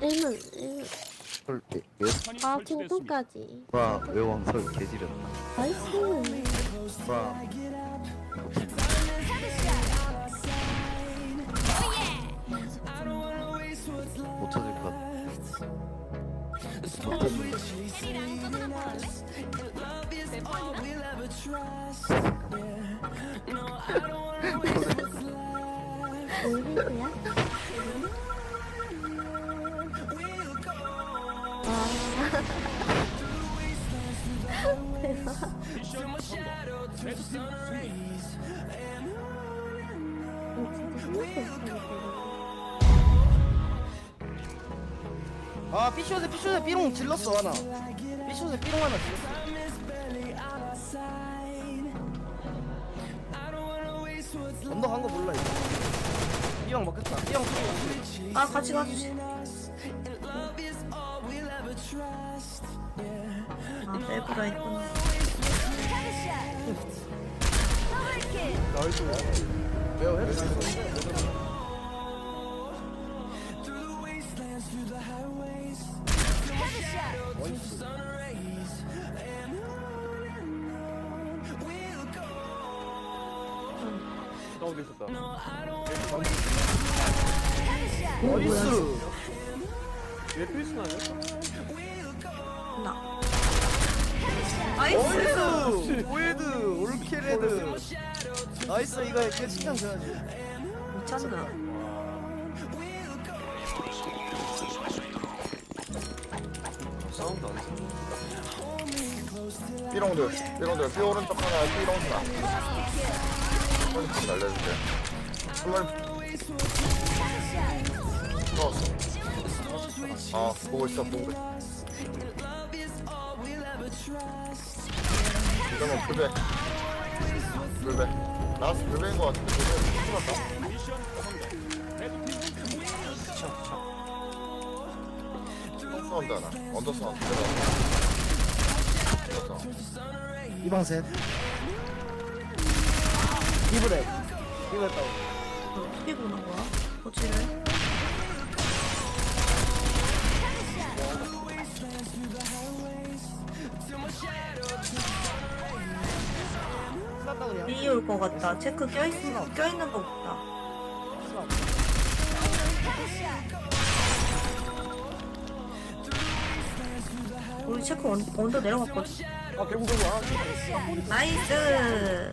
1문 1문 설 예, 예? 아 핑통까지. 와 외왕 설 개지렸다 나이스. 와. 못 찾을 것 같아. 오리고야? 아 삐쇼세 삐쇼세 삐롱 질렀어 하나. 삐쇼세 삐롱 하나 질렀어. 언덕 한거 몰라 이거. 삐형 먹겠다. 삐형 소리. 아 같이 가주시 아 뺄거라 했구나 왜요 왜 가운데 있었다. 나이스 얘 아니야? 나 나이스! 오헤드 올킬 헤드. 나이스 이거 이거 칭찬 줘야지. 미쳤나. 삐롱들 삐롱들 삐 오른쪽 하나 삐롱 하나 한번 날려줄게 한번 넣었어. 아 보고 있어 보고 있어 이러면 불배. 불배. 나스 불배인 거 같은데 불배. 풀었다 사운드 하나. 언더 사운드. 들어갔다 이방 셋. 이브랩 이브랩 다운 어떻게 보는 거야? 거치를 다운이야 B 올거 같다. 체크 껴있는 껴있는 거 같다. 우리 체크 언, 언더 내려갔거든. 아, 개구 개구. 아, 나이스